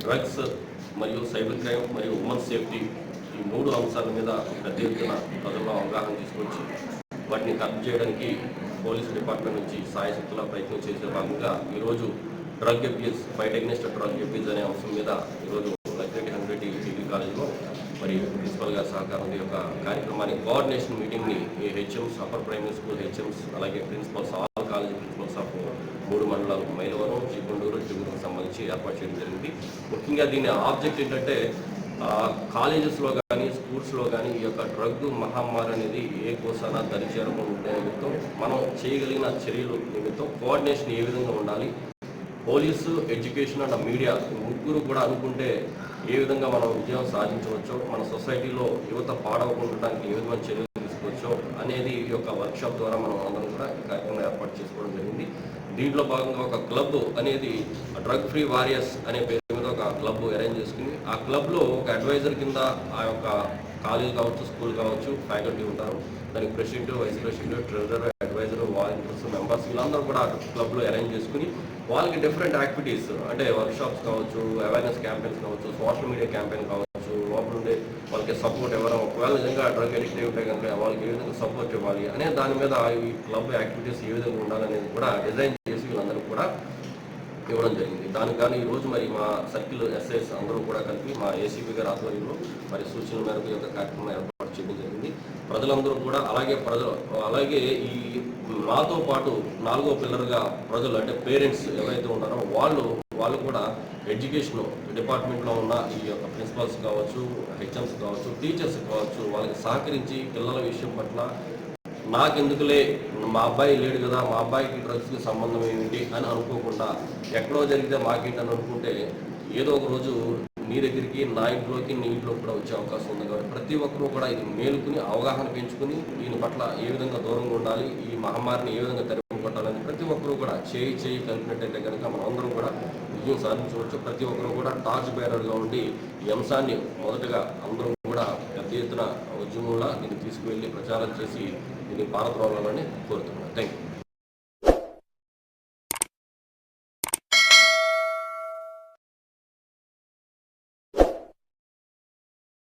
Drugs మరియు cyber crime మరియు women safety ఈ మూడు అంశాల మీద పెద్ద ఎత్తున ప్రజల్లో అవగాహన తీసుకొచ్చి వాటిని కరెక్ట్ చేయడానికి పోలీసు డిపార్ట్మెంట్ నుంచి సాయశక్తుల ప్రయత్నం చేసే భాగంగా ఈరోజు drug abuse fight against drug abuse అనే అంశం మీద ఈరోజు లక్ష్మీ హండ్రెడ్ డిగ్రీ కాలేజ్లో మరి ప్రిన్సిపల్ గారి సహకారం యొక్క కార్యక్రమాన్ని కోఆర్డినేషన్ మీటింగ్ని ఈ HMs upper primary school HMs అలాగే principals all college principals of మూడు మండలాలు మైలవరం చిగుండూరు చిగురు సంబంధించి ఏర్పాటు చేయడం జరిగింది. ముఖ్యంగా దీని ఆబ్జెక్ట్ ఏంటంటే కాలేజెస్లో కానీ స్కూల్స్లో కానీ ఈ యొక్క డ్రగ్ మహమ్మారి అనేది ఏ కోసాన దరిచేరకుండా ఉండే నిమిత్తం మనం చేయగలిగిన చర్యలు నిమిత్తం కోఆర్డినేషన్ ఏ విధంగా ఉండాలి? పోలీసు ఎడ్యుకేషన్ అండ్ మీడియా ముగ్గురు కూడా అనుకుంటే ఏ విధంగా మనం విజయం సాధించవచ్చో మన సొసైటీలో యువత పాడవకుండా ఏ విధమైన చర్యలు తీసుకోవచ్చో అనేది ఈ యొక్క వర్క్షాప్ ద్వారా మనం అందరం కూడా కార్యక్రమం ఏర్పాటు చేసుకోవడం జరిగింది. దీంట్లో భాగంగా ఒక క్లబ్ అనేది డ్రగ్ ఫ్రీ వారియర్స్ అనే పేరు మీద ఒక క్లబ్ అరేంజ్ చేసుకుని ఆ క్లబ్లో ఒక అడ్వైజర్ కింద ఆ యొక్క కాలేజ్ కావచ్చు స్కూల్ కావచ్చు ఫ్యాకల్టీ ఉంటారు. దానికి president vice president treasurer advisor volunteers members వీళ్ళందరూ కూడా క్లబ్లో అరేంజ్ చేసుకుని వాళ్ళకి డిఫరెంట్ యాక్టివిటీస్ అంటే వర్క్షాప్స్ కావచ్చు అవేర్నెస్ క్యాంపెయిన్స్ కావచ్చు సోషల్ మీడియా క్యాంపెయిన్ కావచ్చు. వాళ్ళకి సపోర్ట్ ఇవ్వడం ఒకవేళ నిజంగా డ్రగ్ అడిక్షన్ ఉంటే కనుక వాళ్ళకి ఏ విధంగా సపోర్ట్ ఇవ్వాలి అనే దాని మీద ఈ క్లబ్ యాక్టివిటీస్ ఏ విధంగా ఉండాలనేది కూడా డిజైన్ చేసి వీళ్ళందరూ కూడా ఇవ్వడం జరిగింది. దానికి కానీ ఈరోజు మరి మా సర్కిల్ ఎస్ఐఎస్ అందరూ కూడా కలిపి మా ఏసీపీ గారి ఆధ్వర్యంలో మరి సూచనల మేరకు ఈ యొక్క కార్యక్రమం ఏర్పాటు చేయడం జరిగింది. ప్రజలందరూ కూడా అలాగే ప్రజలు అలాగే ఈ మాతో పాటు నాలుగో పిల్లర్గా ప్రజలు అంటే పేరెంట్స్ ఎవరైతే ఉన్నారో వాళ్ళు వాళ్ళు కూడా ఎడ్యుకేషన్ డిపార్ట్మెంట్లో ఉన్న ఈ యొక్క ప్రిన్సిపల్స్ కావచ్చు హెచ్ఎంస్ కావచ్చు టీచర్స్ కావచ్చు వాళ్ళకి సహకరించి పిల్లల విషయం పట్ల నాకెందుకులే మా అబ్బాయి లేడు కదా మా అబ్బాయికి డ్రగ్స్కి సంబంధం ఏమిటి అని అనుకోకుండా ఎక్కడో జరిగితే మాకేంటి అని అనుకుంటే ఏదో ఒక రోజు నీ దగ్గరికి నా ఇంట్లోకి నీ ఇంట్లో కూడా వచ్చే అవకాశం ఉంది కాబట్టి ప్రతి ఒక్కరూ కూడా ఇది మేలుకుని అవగాహన పెంచుకుని దీని పట్ల ఏ విధంగా దూరంగా ఉండాలి ఈ మహమ్మారిని ఏ విధంగా ఒక్కరూ కూడా చేయి చేయి కలిపినట్టయితే కనుక మనం అందరం కూడా విజయం సాధించవచ్చు. ప్రతి ఒక్కరూ కూడా టార్చ్ బేరర్గా ఉండి ఈ అంశాన్ని మొదటగా అందరం కూడా పెద్ద ఎత్తున ఉద్యమంలో దీన్ని తీసుకువెళ్ళి ప్రచారం చేసి దీన్ని పారద్రోలాలని కోరుతున్నాను. Thank you